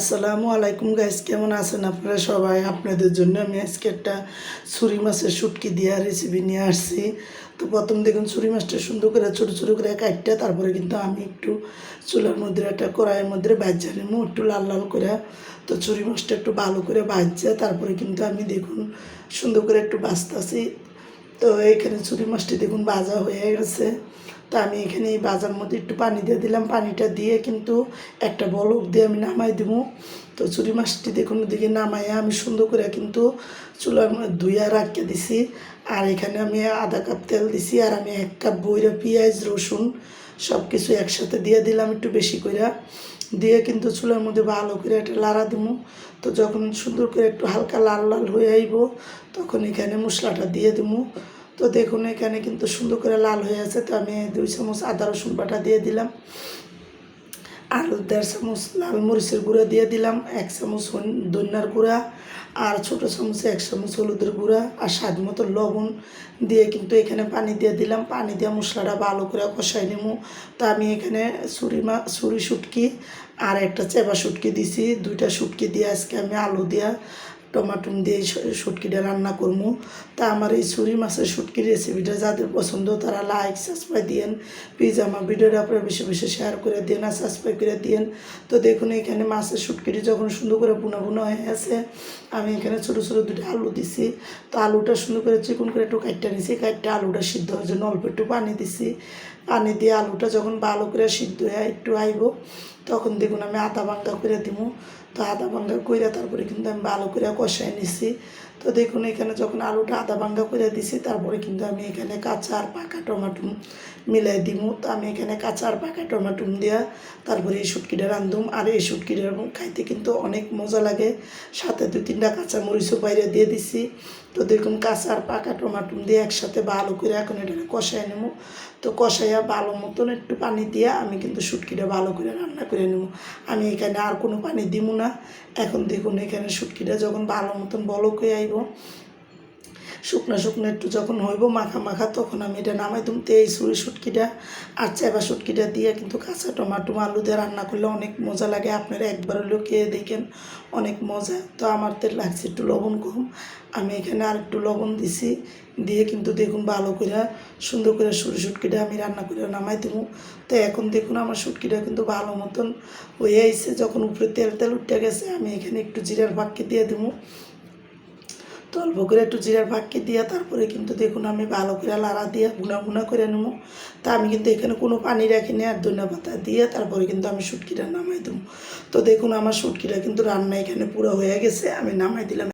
আসসালামু আলাইকুম গাইস কেমন আছেন আপনারা সবাই? আপনাদের জন্য আমি আজকে একটা ছুরি মাছের শুটকি দিয়া রেসিপি নিয়ে আসছি। তো প্রথম দেখুন ছুরি মাছটা সুন্দর করে, ছোটো ছোটো করে কাটটা তারপরে কিন্তু আমি একটু চুলার মধ্যে একটা কড়াইয়ের মধ্যে ভাজা নিমু একটু লাল লাল করে। তো ছুরি মাছটা একটু ভালো করে ভাজছে, তারপরে কিন্তু আমি দেখুন সুন্দর করে একটু বাঁচতেছি তো এখানে ছুরি মাছটি দেখুন বাজা হয়ে গেছে। তো আমি এখানে এই বাজার মধ্যে একটু পানি দিয়ে দিলাম। পানিটা দিয়ে কিন্তু একটা বলক দিয়ে আমি নামাই দেবো। তো চুরি মাছটি দেখুন দিকে নামাইয়া আমি সুন্দর করে কিন্তু চুলার ধুইয়া রাখিয়ে দিছি। আর এখানে আমি আধা কাপ তেল দিছি আর আমি এক কাপ বইরা পেঁয়াজ, রসুন সব কিছু একসাথে দিয়ে দিলাম একটু বেশি করে দিয়ে কিন্তু চুলার মধ্যে ভালো করে একটা লাড়া দেবো। তো যখন সুন্দর করে একটু হালকা লাল লাল হয়ে আইব, তখন এখানে মশলাটা দিয়ে দেবো। তো দেখুন, এখানে কিন্তু সুন্দর করে লাল হয়ে আছে, তো আমি দুই চামচ আদা রসুন বাটা দিয়ে দিলাম। আর দেড় চামচ লাল মরিচের গুঁড়া দিয়ে দিলাম, এক চামচ ধনিয়ার গুঁড়া, আর ছোটো চামচে এক চামচ হলুদের গুঁড়া, আর স্বাদ মতো লবণ দিয়ে কিন্তু এখানে পানি দিয়ে দিলাম। পানি দিয়ে মশলাটা ভালো করে কষাই নেব তো আমি এখানে ছুরি মা, ছুরি শুটকি আর একটা চেপা শুটকি দিছি। দুইটা শুটকি দিয়ে আজকে আমি আলু দিয়া টমাটো দিয়ে শুটকিটা রান্না করব তা আমার এই ছুরি মাছের শুটকির রেসিপিটা যাদের পছন্দ তারা লাইক, সাবস্ক্রাইব দিয়েন। প্লিজ আমার ভিডিওটা আপনারা বেশি বেশি শেয়ার করে দিন আর সাবস্ক্রাইব করে দিন তো দেখুন, এখানে মাছের শুটকিটি যখন সুন্দর করে বুনা বুনা হয়ে আছে আমি এখানে ছোটো ছোটো দুটো আলু দিছি। তো আলুটা সুন্দর করে চিকন করে একটু কাটটা নিছি কাটটা আলুটা সিদ্ধ হওয়ার জন্য অল্প একটু পানি দিছি। পানি দিয়ে আলুটা যখন ভালো করে সিদ্ধ হয়ে একটু আইব তখন দেখুন আমি আদা ভাঙ্গা করে দিব তো আদা ভাঙ্গা করে তারপরে কিন্তু আমি ভালো করে কষাই নিছি। তো দেখুন, এখানে যখন আলুটা আদা ভাঙ্গা করে দিছি, তারপরে কিন্তু আমি এখানে কাঁচা আর পাকা টমাটো মিলাই দিব তো আমি এখানে কাঁচা আর পাকা টমাটো দেওয়া তারপরে এই শুটকিটা রান্ধুম আর এই শুটকিটা খাইতে কিন্তু অনেক মজা লাগে। সাথে দু তিনটা কাঁচা মরিচও বাইরে দিয়ে দিছি। তো দেখুন, কাঁচা আর পাকা টমাটো দিয়ে একসাথে ভালো করে এখন এটা কষাই নেব তো কষাইয়া ভালো মতন একটু পানি দিয়ে আমি কিন্তু শুটকিটা ভালো করে রান্না করে নেব আমি এখানে আর কোনো পানি দিব না। এখন দেখুন, এখানে শুটকিটা যখন ভালো মতন বলক হয়ে আইব শুকনো শুকনো একটু যখন হইব, মাখা মাখা, তখন আমি এটা নামাই দিম তো এই সুরি শুটকিটা আর চেবা শুটকিটা দিয়ে কিন্তু কাঁচা টমাটো আলু দিয়ে রান্না করলে অনেক মজা লাগে। আপনারা একবার হলেও খেয়ে দেখেন, অনেক মজা। তো আমার তো লাগছে একটু লবণ কম। আমি এখানে আর একটু লবণ দিছি। দিয়ে কিন্তু দেখুন ভালো করে, সুন্দর করে সুরি শুটকিটা আমি রান্না করে নামাই দেবো। তো এখন দেখুন আমার শুটকিটা কিন্তু ভালো মতন হয়ে আইছে। যখন উপরে তেল তেল উঠে গেছে, আমি এখানে একটু জিরার বাক্কি দিয়ে দেবো। তো অল্প করে একটু জিরার ভাগকে দিয়া, তারপরে কিন্তু দেখুন আমি ভালো করে লাড়া দিয়ে গুনা গুনা করে নেব। তা আমি কিন্তু এখানে কোনো পানি রাখিনি আর ধনিয়া পাতা দিয়ে, তারপরে কিন্তু আমি শুটকিটা নামাই দেবো। তো দেখুন আমার শুটকিটা কিন্তু রান্না এখানে পুরো হয়ে গেছে, আমি নামাই দিলাম।